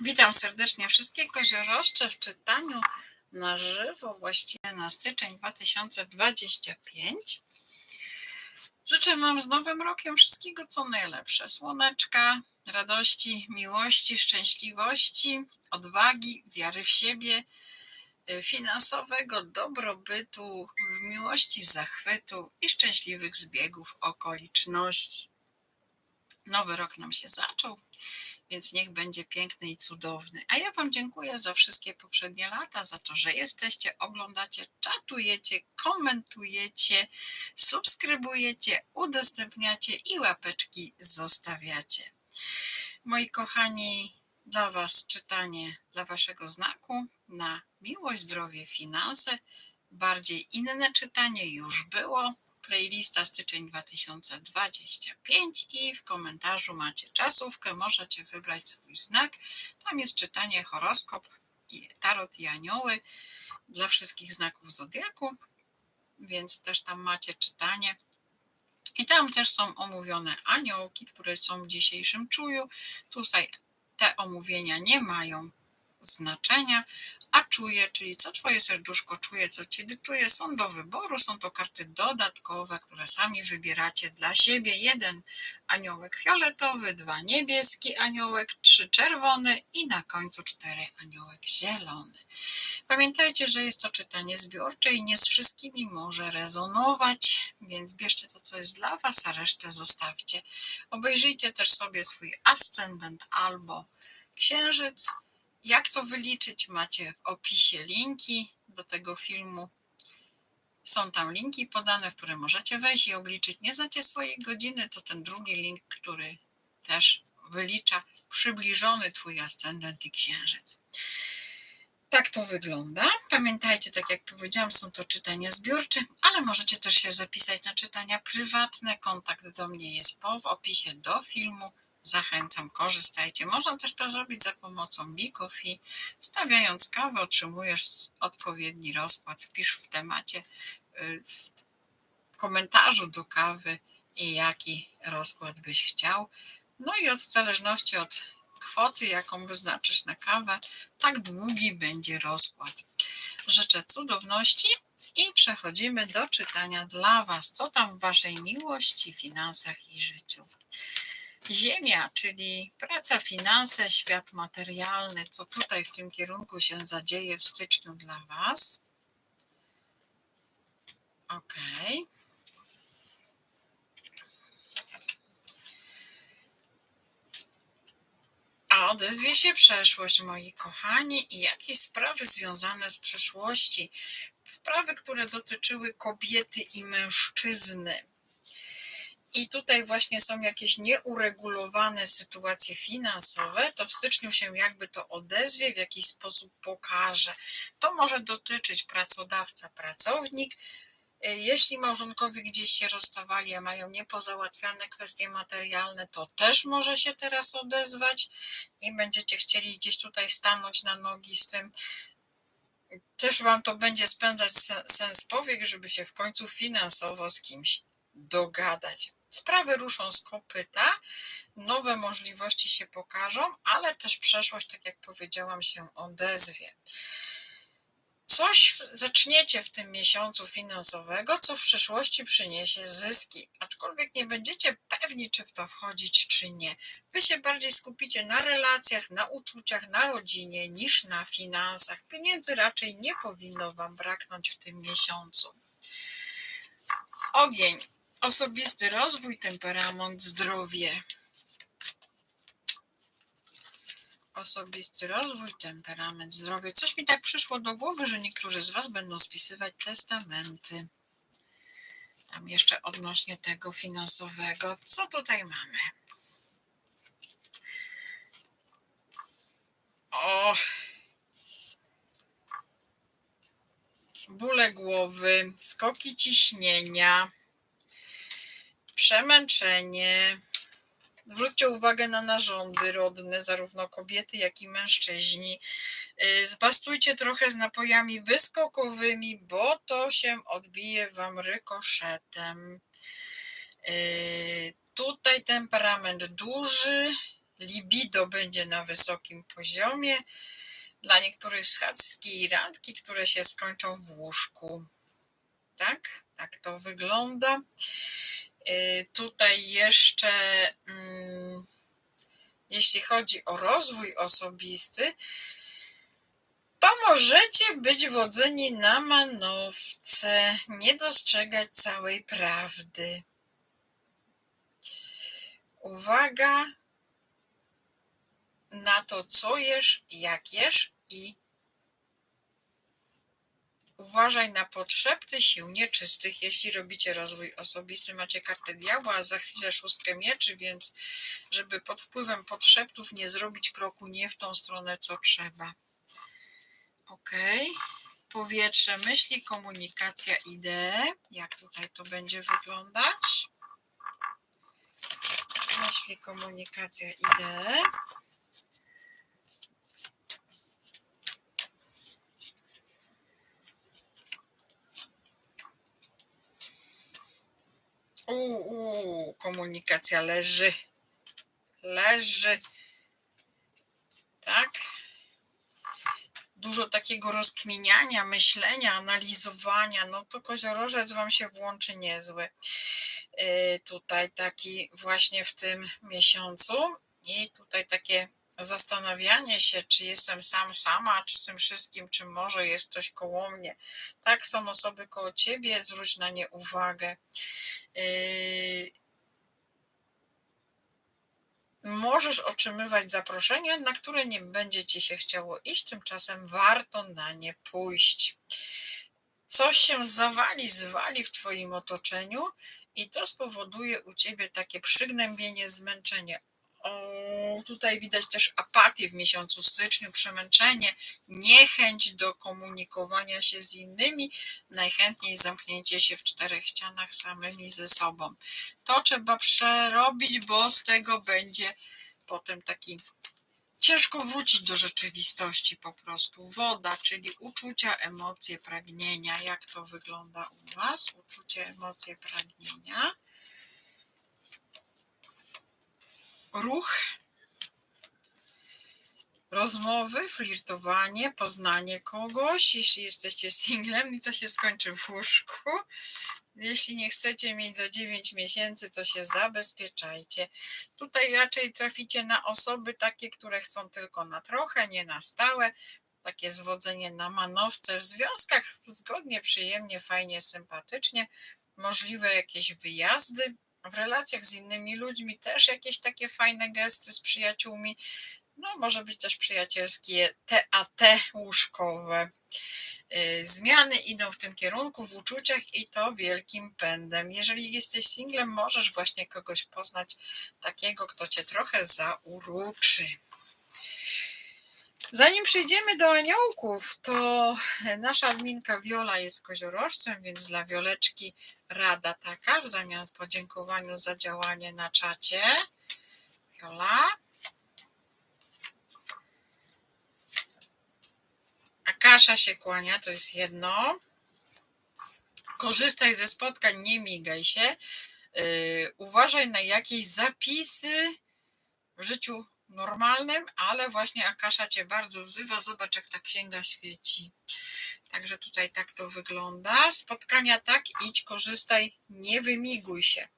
Witam serdecznie wszystkich koziorożcze w czytaniu na żywo, właściwie na styczeń 2025. Życzę Wam z Nowym Rokiem wszystkiego co najlepsze. Słoneczka, radości, miłości, szczęśliwości, odwagi, wiary w siebie, y, finansowego dobrobytu, miłości zachwytu i szczęśliwych zbiegów okoliczności. Nowy rok nam się zaczął więc niech będzie piękny i cudowny. A ja Wam dziękuję za wszystkie poprzednie lata, za to, że jesteście, oglądacie, czatujecie, komentujecie, subskrybujecie, udostępniacie i łapeczki zostawiacie. Moi kochani, dla Was czytanie dla Waszego znaku na miłość, zdrowie, finanse. Bardziej inne czytanie już było playlista styczeń 2025 i w komentarzu macie czasówkę, możecie wybrać swój znak. Tam jest czytanie horoskop, tarot i anioły dla wszystkich znaków zodiaku, więc też tam macie czytanie. I tam też są omówione aniołki, które są w dzisiejszym czuju. Tutaj te omówienia nie mają znaczenia, a czuje, czyli co twoje serduszko czuje, co ci dyktuje, są do wyboru, są to karty dodatkowe, które sami wybieracie dla siebie. Jeden aniołek fioletowy, dwa niebieski aniołek, trzy czerwony i na końcu cztery aniołek zielony. Pamiętajcie, że jest to czytanie zbiorcze i nie z wszystkimi może rezonować, więc bierzcie to, co jest dla Was, a resztę zostawcie. Obejrzyjcie też sobie swój ascendent albo księżyc jak to wyliczyć? Macie w opisie linki do tego filmu. Są tam linki podane, w które możecie wejść i obliczyć. Nie znacie swojej godziny, to ten drugi link, który też wylicza przybliżony Twój ascendent i księżyc. Tak to wygląda. Pamiętajcie, tak jak powiedziałam, są to czytania zbiorcze, ale możecie też się zapisać na czytania prywatne. Kontakt do mnie jest po w opisie do filmu Zachęcam, korzystajcie. Można też to zrobić za pomocą Bikofi. Stawiając kawę otrzymujesz odpowiedni rozkład. Wpisz w temacie, y, w komentarzu do kawy i jaki rozkład byś chciał. No i od, w zależności od kwoty, jaką wyznaczysz na kawę, tak długi będzie rozkład. Życzę cudowności i przechodzimy do czytania dla Was. Co tam w Waszej miłości, finansach i życiu? Ziemia, czyli praca, finanse, świat materialny, co tutaj w tym kierunku się zadzieje w styczniu dla Was. Ok. A odezwie się przeszłość, moi kochani, i jakieś sprawy związane z przeszłości. Sprawy, które dotyczyły kobiety i mężczyzny i tutaj właśnie są jakieś nieuregulowane sytuacje finansowe, to w styczniu się jakby to odezwie, w jakiś sposób pokaże. To może dotyczyć pracodawca, pracownik. Jeśli małżonkowie gdzieś się rozstawali, a mają niepozałatwiane kwestie materialne, to też może się teraz odezwać i będziecie chcieli gdzieś tutaj stanąć na nogi z tym. Też wam to będzie spędzać sens powiek, żeby się w końcu finansowo z kimś dogadać. Sprawy ruszą z kopyta, nowe możliwości się pokażą, ale też przeszłość, tak jak powiedziałam, się odezwie. Coś zaczniecie w tym miesiącu finansowego, co w przyszłości przyniesie zyski, aczkolwiek nie będziecie pewni, czy w to wchodzić, czy nie. Wy się bardziej skupicie na relacjach, na uczuciach, na rodzinie niż na finansach. Pieniędzy raczej nie powinno Wam braknąć w tym miesiącu. Ogień Osobisty rozwój, temperament, zdrowie. Osobisty rozwój, temperament, zdrowie. Coś mi tak przyszło do głowy, że niektórzy z Was będą spisywać testamenty. Tam jeszcze odnośnie tego finansowego. Co tutaj mamy? O! Bóle głowy, skoki ciśnienia przemęczenie. Zwróćcie uwagę na narządy rodne, zarówno kobiety, jak i mężczyźni. Y, zbastujcie trochę z napojami wyskokowymi, bo to się odbije wam rykoszetem. Y, tutaj temperament duży, libido będzie na wysokim poziomie. Dla niektórych schadzki i randki, które się skończą w łóżku. Tak, tak to wygląda. Y, tutaj jeszcze, mm, jeśli chodzi o rozwój osobisty, to możecie być wodzeni na manowce, nie dostrzegać całej prawdy. Uwaga na to, co jesz, jak jesz i uważaj na podszepty sił nieczystych. Jeśli robicie rozwój osobisty, macie kartę diabła, a za chwilę szóstkę mieczy, więc żeby pod wpływem podszeptów nie zrobić kroku nie w tą stronę, co trzeba. Ok. Powietrze, myśli, komunikacja, idee. Jak tutaj to będzie wyglądać? Myśli, komunikacja, idee. Uuu, komunikacja leży. Leży. Tak? Dużo takiego rozkminiania, myślenia, analizowania. No to koziorożec wam się włączy niezły. Yy, tutaj taki właśnie w tym miesiącu. I tutaj takie zastanawianie się, czy jestem sam sama, czy z tym wszystkim, czy może jest ktoś koło mnie. Tak, są osoby koło ciebie, zwróć na nie uwagę. Yy, możesz otrzymywać zaproszenia, na które nie będzie ci się chciało iść, tymczasem warto na nie pójść. Coś się zawali, zwali w twoim otoczeniu i to spowoduje u ciebie takie przygnębienie, zmęczenie. Tutaj widać też apatię w miesiącu styczniu, przemęczenie, niechęć do komunikowania się z innymi, najchętniej zamknięcie się w czterech ścianach samymi ze sobą. To trzeba przerobić, bo z tego będzie potem taki ciężko wrócić do rzeczywistości po prostu. Woda, czyli uczucia, emocje, pragnienia. Jak to wygląda u Was? Uczucie, emocje, pragnienia. Ruch, rozmowy, flirtowanie, poznanie kogoś. Jeśli jesteście singlem i to się skończy w łóżku. Jeśli nie chcecie mieć za 9 miesięcy, to się zabezpieczajcie. Tutaj raczej traficie na osoby takie, które chcą tylko na trochę, nie na stałe. Takie zwodzenie na manowce w związkach zgodnie, przyjemnie, fajnie, sympatycznie. Możliwe jakieś wyjazdy, w relacjach z innymi ludźmi też jakieś takie fajne gesty z przyjaciółmi. No, może być też przyjacielskie TAT łóżkowe. Y, zmiany idą w tym kierunku w uczuciach i to wielkim pędem. Jeżeli jesteś singlem, możesz właśnie kogoś poznać takiego, kto cię trochę zauruczy. Zanim przejdziemy do aniołków, to nasza adminka Wiola jest koziorożcem, więc dla Wioleczki rada taka w zamian podziękowaniu za działanie na czacie. Wiola. Akasza się kłania, to jest jedno. Korzystaj ze spotkań, nie migaj się. Yy, uważaj na jakieś zapisy w życiu normalnym, ale właśnie Akasza cię bardzo wzywa. Zobacz, jak ta księga świeci. Także tutaj tak to wygląda. Spotkania tak, idź, korzystaj, nie wymiguj się.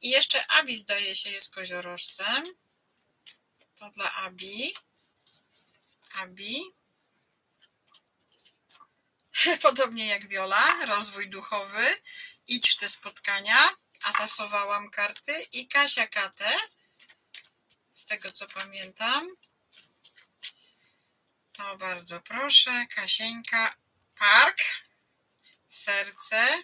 I jeszcze Abi zdaje się jest koziorożcem. To dla Abi. Abi. Podobnie jak Wiola, rozwój duchowy. Idź w te spotkania. Atasowałam karty. I Kasia Katę z tego co pamiętam. To bardzo proszę, Kasieńka, park, serce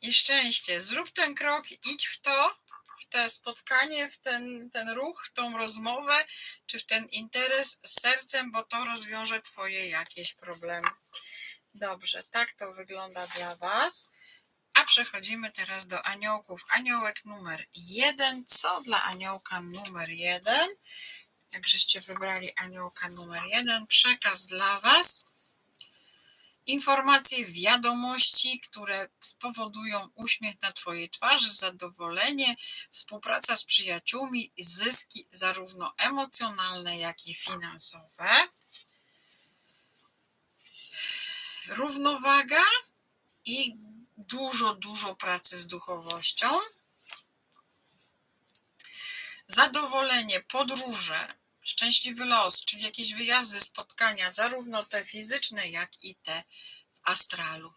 i szczęście. Zrób ten krok, idź w to, w to spotkanie, w ten, ten ruch, w tą rozmowę, czy w ten interes z sercem, bo to rozwiąże Twoje jakieś problemy. Dobrze, tak to wygląda dla Was. Przechodzimy teraz do aniołków. Aniołek numer jeden. Co dla aniołka numer jeden? Jak żeście wybrali aniołka numer jeden, przekaz dla Was. informacje, wiadomości, które spowodują uśmiech na Twojej twarzy, zadowolenie, współpraca z przyjaciółmi, zyski zarówno emocjonalne, jak i finansowe. Równowaga i dużo, dużo pracy z duchowością. Zadowolenie, podróże, szczęśliwy los, czyli jakieś wyjazdy, spotkania, zarówno te fizyczne, jak i te w astralu.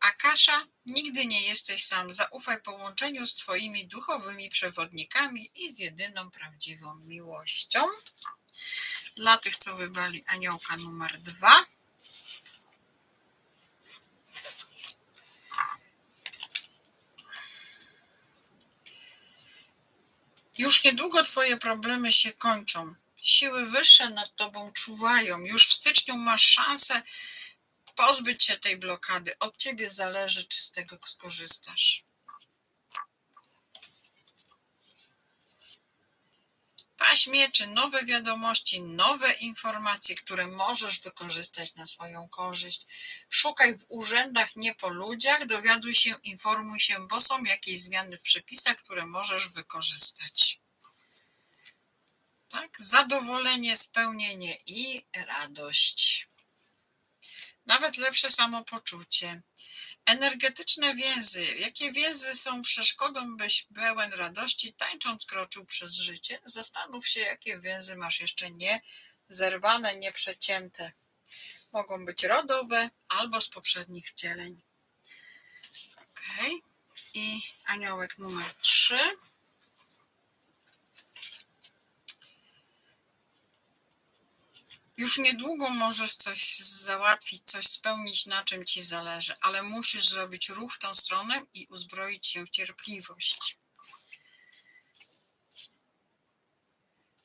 Akasza, nigdy nie jesteś sam. Zaufaj połączeniu z Twoimi duchowymi przewodnikami i z jedyną prawdziwą miłością. Dla tych, co wybrali aniołka numer dwa. Już niedługo Twoje problemy się kończą. Siły wyższe nad Tobą czuwają. Już w styczniu masz szansę pozbyć się tej blokady. Od Ciebie zależy, czy z tego skorzystasz. Paść mieczy, nowe wiadomości, nowe informacje, które możesz wykorzystać na swoją korzyść. Szukaj w urzędach, nie po ludziach, dowiaduj się, informuj się, bo są jakieś zmiany w przepisach, które możesz wykorzystać. Tak? Zadowolenie, spełnienie i radość. Nawet lepsze samopoczucie. Energetyczne więzy. Jakie więzy są przeszkodą, byś pełen radości, tańcząc kroczył przez życie? Zastanów się, jakie więzy masz jeszcze nie zerwane, nieprzecięte. Mogą być rodowe albo z poprzednich wcieleń. Ok. I aniołek numer 3. Już niedługo możesz coś załatwić, coś spełnić, na czym ci zależy, ale musisz zrobić ruch w tą stronę i uzbroić się w cierpliwość.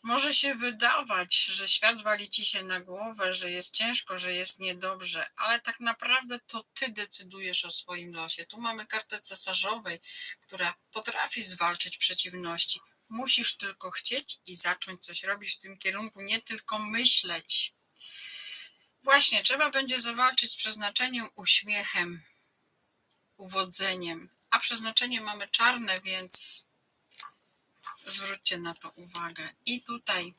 Może się wydawać, że świat wali ci się na głowę, że jest ciężko, że jest niedobrze, ale tak naprawdę to ty decydujesz o swoim losie. Tu mamy kartę cesarzowej, która potrafi zwalczyć przeciwności. Musisz tylko chcieć i zacząć coś robić w tym kierunku, nie tylko myśleć. Właśnie, trzeba będzie zawalczyć z przeznaczeniem uśmiechem, uwodzeniem. A przeznaczenie mamy czarne, więc zwróćcie na to uwagę. I tutaj,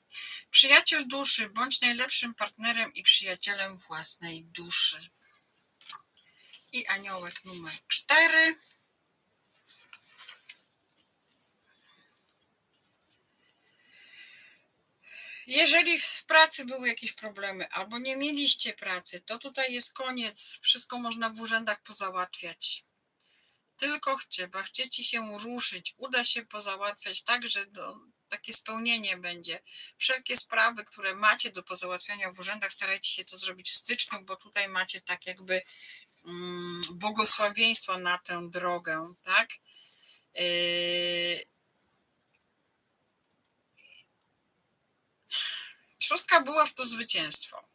przyjaciel duszy, bądź najlepszym partnerem i przyjacielem własnej duszy. I aniołek numer cztery. Jeżeli w pracy były jakieś problemy albo nie mieliście pracy, to tutaj jest koniec. Wszystko można w urzędach pozałatwiać. Tylko trzeba chcieć się ruszyć, uda się pozałatwiać tak, że do, takie spełnienie będzie. Wszelkie sprawy, które macie do pozałatwiania w urzędach, starajcie się to zrobić w styczniu, bo tutaj macie tak jakby mm, błogosławieństwo na tę drogę, tak? Yy, Szóstka była w to zwycięstwo,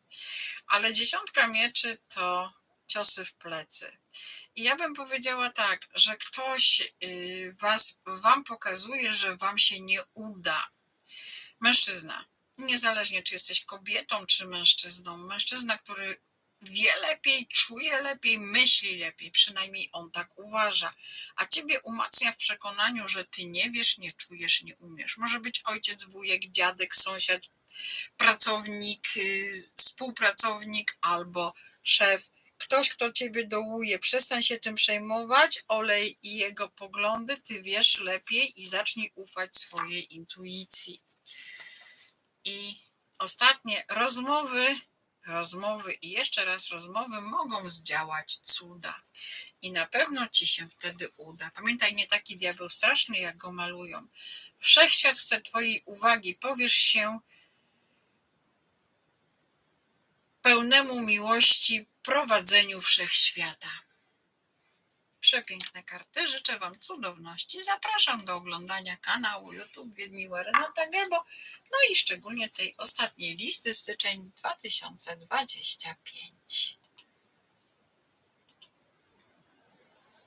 ale dziesiątka mieczy to ciosy w plecy. I ja bym powiedziała tak, że ktoś y, was, wam pokazuje, że wam się nie uda. Mężczyzna, niezależnie czy jesteś kobietą czy mężczyzną, mężczyzna, który wie lepiej, czuje lepiej, myśli lepiej, przynajmniej on tak uważa, a ciebie umacnia w przekonaniu, że ty nie wiesz, nie czujesz, nie umiesz. Może być ojciec, wujek, dziadek, sąsiad, pracownik, y, współpracownik albo szef, ktoś, kto ciebie dołuje, przestań się tym przejmować, olej i jego poglądy, ty wiesz lepiej i zacznij ufać swojej intuicji. I ostatnie rozmowy, rozmowy i jeszcze raz rozmowy mogą zdziałać cuda. I na pewno ci się wtedy uda. Pamiętaj, nie taki diabeł straszny, jak go malują. Wszechświat chce twojej uwagi, powiesz się pełnemu miłości prowadzeniu wszechświata. Przepiękne karty. Życzę Wam cudowności. Zapraszam do oglądania kanału YouTube Wiedmiła Renata Gebo, no i szczególnie tej ostatniej listy styczeń 2025.